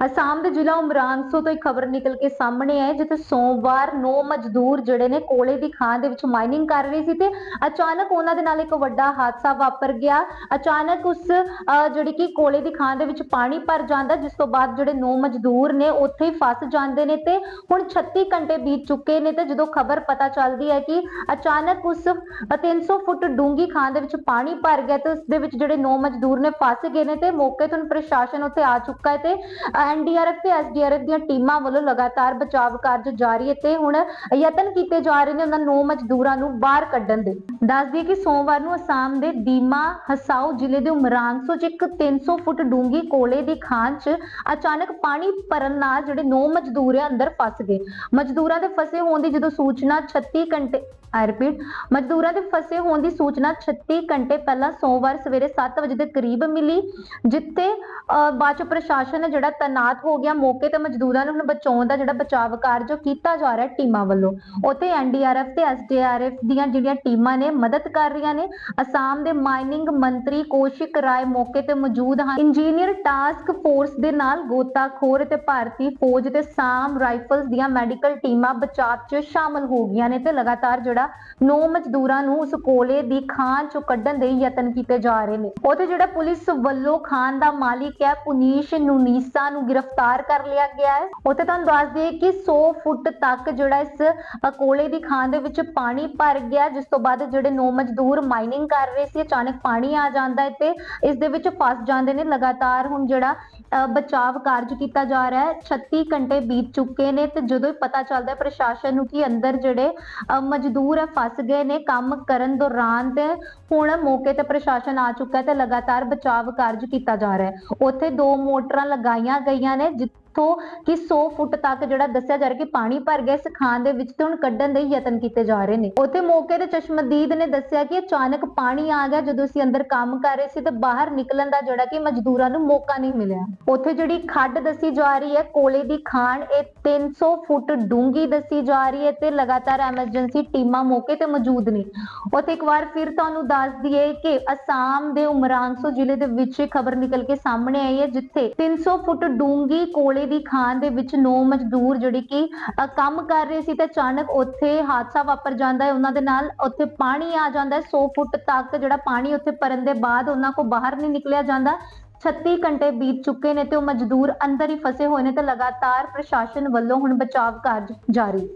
ਅਸਾਮ ਦੇ ਜ਼ਿਲ੍ਹਾ ਉਮਰਾਨਸੋ ਤੋਂ ਇੱਕ ਖਬਰ ਨਿਕਲ ਕੇ ਸਾਹਮਣੇ ਆਈ ਜਿੱਥੇ ਸੋਮਵਾਰ 9 ਮਜ਼ਦੂਰ ਜਿਹੜੇ ਨੇ ਕੋਲੇ ਦੀ ਖਾਨ ਦੇ ਵਿੱਚ ਮਾਈਨਿੰਗ ਕਰ ਰਹੇ ਸੀ ਤੇ ਅਚਾਨਕ ਉਹਨਾਂ ਦੇ ਨਾਲ ਇੱਕ ਵੱਡਾ ਹਾਦਸਾ ਵਾਪਰ ਗਿਆ। ਅਚਾਨਕ ਉਸ ਜਿਹੜੀ ਕਿ ਕੋਲੇ ਦੀ ਖਾਨ ਦੇ ਵਿੱਚ ਪਾਣੀ ਭਰ ਜਾਂਦਾ ਜਿਸ ਤੋਂ ਬਾਅਦ ਜਿਹੜੇ 9 ਮਜ਼ਦੂਰ ਨੇ ਉੱਥੇ ਹੀ ਫਸ ਜਾਂਦੇ ਨੇ ਤੇ ਹੁਣ 36 ਘੰਟੇ ਬੀਤ ਚੁੱਕੇ ਨੇ ਤੇ ਜਦੋਂ ਖਬਰ ਪਤਾ ਚੱਲਦੀ ਹੈ ਕਿ ਅਚਾਨਕ ਉਸ ਅ, 300 ਫੁੱਟ ਡੂੰਗੀ ਖਾਨ ਦੇ ਵਿੱਚ ਪਾਣੀ ਭਰ ਗਿਆ ਤੇ ਉਸ ਦੇ ਵਿੱਚ ਜਿਹੜੇ ਨੌ ਮਜ਼ਦੂਰ ਨੇ ਫਸ ਗਏ ਨੇ ਤੇ ਮੌਕੇ ਤੋਂ ਪ੍ਰਸ਼ਾਸਨ ਉੱਥੇ ਆ ਚੁੱਕਾ ਹੈ ਤੇ ਐਨਡੀਆਰਐਫ ਤੇ ਐਸਡੀਆਰਐਫ ਦੀਆਂ ਟੀਮਾਂ ਵੱਲੋਂ ਲਗਾਤਾਰ ਬਚਾਵ ਕਾਰਜ ਜਾਰੀ ਹੈ ਤੇ ਹੁਣ ਯਤਨ ਕੀਤੇ ਜਾ ਰਹੇ ਨੇ ਉਹਨਾਂ 9 ਮਜ਼ਦੂਰਾਂ ਨੂੰ ਬਾਹਰ ਕੱਢਣ ਦੇ। ਦੱਸ ਦਈਏ ਕਿ ਸੋਮਵਾਰ ਨੂੰ ਅਸਾਮ ਦੇ ਦੀਮਾ ਹਸਾਓ ਜ਼ਿਲ੍ਹੇ ਦੇ ਉਮਰਾਂਸੋ 'ਚ ਇੱਕ 300 ਫੁੱਟ ਡੂੰਗੀ ਕੋਲੇ ਦੀ ਖਾਨ 'ਚ ਅਚਾਨਕ ਪਾਣੀ ਭਰਨ ਨਾਲ ਜਿਹੜੇ 9 ਮਜ਼ਦੂਰ ਆ ਅੰਦਰ ਫਸ ਗਏ। ਮਜ਼ਦੂਰਾਂ ਦੇ ਫਸੇ ਹੋਣ ਦੀ ਜਦੋਂ ਸੂਚਨਾ 36 ਘੰਟੇ ਆਈ ਰਿਪੀਟ ਮਜ਼ਦੂਰਾਂ ਦੇ ਫਸੇ ਹੋਣ ਦੀ ਸੂਚਨਾ 36 ਘੰਟੇ ਪਹਿਲਾਂ ਸੋਮਵਾਰ ਸਵੇਰੇ 7 ਵਜੇ ਦੇ ਕਰੀਬ ਮਿਲੀ ਜਿੱਥੇ ਅਹ, ਬਾਅਦ ਚ ਪ੍ਰਸ਼ਾਸਨ ਨੇ ਜਿਹੜਾ ਤੈਨਾਤ ਹੋ ਗਿਆ, ਮੌਕੇ ਤੇ ਮਜ਼ਦੂਰਾਂ ਨੂੰ ਹੁਣ ਬਚਾਉਣ ਦਾ ਜਿਹੜਾ ਬਚਾਵ ਕਾਰਜ ਉਹ ਕੀਤਾ ਜਾ ਰਿਹਾ ਟੀਮਾਂ ਵੱਲੋਂ। ਉੱਥੇ ਐਨਡੀਆਰਐਫ ਤੇ ਐਸਡੀਆਰਐਫ ਦੀਆਂ ਜਿਹੜੀਆਂ ਟੀਮਾਂ ਨੇ, ਮਦਦ ਕਰ ਰਹੀਆਂ ਨੇ। ਅਸਾਮ ਦੇ ਮਾਈਨਿੰਗ ਮੰਤਰੀ ਕੌਸ਼ਿਕ ਰਾਏ ਮੌਕੇ ਤੇ ਮੌਜੂਦ ਹਨ। ਇੰਜੀਨੀਅਰ ਟਾਸਕ ਫੋਰਸ ਦੇ ਨਾਲ ਗੋਤਾਖੋਰ ਤੇ ਭਾਰਤੀ ਫੌਜ ਤੇ ਸਾਮ ਰਾਈਫਲਸ ਦੀਆਂ ਮੈਡੀਕਲ ਟੀਮਾਂ ਬਚਾਅ 'ਚ ਸ਼ਾਮਲ ਹੋ ਗਈਆਂ ਨੇ ਤੇ ਲਗਾਤਾਰ ਜਿਹੜਾ ਨੌ ਮਜ਼ਦੂਰਾਂ ਨੂੰ ਉਸ ਕੋਲੇ ਦੀ ਖਾਨ 'ਚੋਂ ਕੱਢਣ ਦੇ ਯਤਨ ਕੀਤੇ ਜਾ ਰਹੇ ਨੇ। ਉੱਥੇ ਜਿਹੜਾ ਪੁਲਿਸ ਵੱਲੋਂ ਖਾਨ ਦਾ ਮਾਲਿਕ ਹੈ, ਪੁਨੀਸ਼ ਨੂਨੀਸਾ ਨੂੰ ਗ੍ਰਿਫਤਾਰ ਕਰ ਲਿਆ ਗਿਆ ਹੈ। ਉੱਥੇ ਤੁਹਾਨੂੰ ਦੱਸ ਦਈਏ ਕਿ 100 ਫੁੱਟ ਤੱਕ ਜਿਹੜਾ ਇਸ ਅ, ਕੋਲੇ ਦੀ ਖਾਨ ਦੇ ਵਿੱਚ ਪਾਣੀ ਭਰ ਗਿਆ ਜਿਸ ਤੋਂ ਬਾਅਦ ਜਿਹੜੇ 9 ਮਜ਼ਦੂਰ ਮਾਈਨਿੰਗ ਕਰ ਰਹੇ ਸੀ ਅਚਾਨਕ ਪਾਣੀ ਆ ਜਾਂਦਾ ਹੈ ਤੇ ਇਸ ਦੇ ਵਿੱਚ ਫਸ ਜਾਂਦੇ ਨੇ। ਲਗਾਤਾਰ ਹੁਣ ਜਿਹੜਾ ਬਚਾਵ ਕਾਰਜ ਕੀਤਾ ਜਾ ਰਿਹਾ ਹੈ। 36 ਘੰਟੇ ਬੀਤ ਚੁੱਕੇ ਨੇ ਤੇ ਜਦੋਂ ਪਤਾ ਚੱਲਦਾ ਹੈ ਪ੍ਰਸ਼ਾਸਨ ਨੂੰ ਕਿ ਅੰਦਰ ਜਿਹੜੇ ਮਜ਼ਦੂਰ ਹੈ ਫਸ ਗਏ ਨੇ ਕੰਮ ਕਰਨ ਦੌਰਾਨ ਤੇ ਹੁਣ ਮੌਕੇ ਤੇ ਪ੍ਰਸ਼ਾਸਨ ਆ ਚੁੱਕਾ ਹੈ ਤੇ ਲਗਾਤਾਰ ਬਚਾਵ ਕਾਰਜ ਕੀਤਾ ਜਾ ਰਿਹਾ ਹੈ। ਉੱਥੇ ਦੋ ਮੋਟਰਾਂ ਲਗਾਈਆਂ ਗਈਆਂ ਨੇ ਜਿੱਥੋਂ ਕਿ 100 ਫੁੱਟ ਤੱਕ ਜਿਹੜਾ ਦੱਸਿਆ ਜਾ ਰਿਹਾ ਕਿ ਪਾਣੀ ਭਰ ਗਿਆ ਇਸ ਖਾਨ ਦੇ ਵਿੱਚ ਤੇ ਹੁਣ ਕੱਢਣ ਦੇ ਯਤਨ ਕੀਤੇ ਜਾ ਰਹੇ ਨੇ। ਉੱਥੇ ਮੌਕੇ ਤੇ ਚਸ਼ਮਦੀਦ ਨੇ ਦੱਸਿਆ ਕਿ ਅਚਾਨਕ ਪਾਣੀ ਆ ਗਿਆ, ਜਦੋਂ ਅਸੀਂ ਅੰਦਰ ਕੰਮ ਕਰ ਰਹੇ ਸੀ ਤੇ ਬਾਹਰ ਨਿਕਲਣ ਦਾ ਜਿਹੜਾ ਕਿ ਮਜ਼ਦੂਰਾਂ ਨੂੰ ਮੌਕਾ ਨਹੀਂ ਮਿਲਿਆ। ਉੱਥੇ ਜਿਹੜੀ ਖੱਡ ਦੱਸੀ ਜਾ ਰਹੀ ਹੈ, ਕੋਲੇ ਦੀ ਖਾਨ ਇਹ 300 ਫੁੱਟ ਡੂੰਗੀ ਦੱਸੀ ਜਾ ਰਹੀ ਹੈ ਤੇ ਲਗਾਤਾਰ ਐਮਰਜੈਂਸੀ ਟੀਮਾਂ ਮੌਕੇ ਤੇ ਮੌਜੂਦ ਨੇ। ਉੱਥੇ ਇੱਕ ਵਾਰ ਫਿਰ ਤੁਹਾਨੂੰ ਦੱਸ ਦਈਏ ਕਿ ਅਸਾਮ ਦੇ ਉਮਰਾਂਸੋ ਜ਼ਿਲ੍ਹੇ ਦੇ ਵਿੱਚ ਖਬਰ ਨਿਕਲ ਕੇ ਸਾਹਮਣੇ ਆਈ ਹੈ, ਜਿੱਥੇ 300 ਫੁੱਟ ਡੂੰਗੀ ਕੋਲੇ ਦੀ ਖਾਨ ਦੇ ਵਿੱਚ ਨੌ ਮਜ਼ਦੂਰ ਜਿਹੜੇ ਕਿ ਕੰਮ ਕਰ ਰਹੇ ਸੀ ਤੇ ਅਚਾਨਕ ਉੱਥੇ ਹਾਦਸਾ ਵਾਪਰ ਜਾਂਦਾ ਹੈ, ਉਹਨਾਂ ਦੇ ਨਾਲ ਉੱਥੇ ਪਾਣੀ ਆ ਜਾਂਦਾ ਹੈ 100 ਫੁੱਟ ਤੱਕ ਜਿਹੜਾ ਪਾਣੀ ਉੱਥੇ ਭਰਨ ਦੇ ਬਾਅਦ ਉਹਨਾਂ ਕੋ ਬਾਹਰ ਨਹੀਂ ਨਿਕਲਿਆ ਜਾਂਦਾ 36 ਘੰਟੇ ਬੀਤ ਚੁੱਕੇ ਨੇ ਤੇ ਉਹ ਮਜ਼ਦੂਰ ਅੰਦਰ ਹੀ ਫਸੇ ਹੋਏ ਨੇ ਤੇ ਲਗਾਤਾਰ ਪ੍ਰਸ਼ਾਸਨ ਵੱਲੋਂ ਹੁਣ ਬਚਾਵ ਕਾਰਜ ਜਾਰੀ।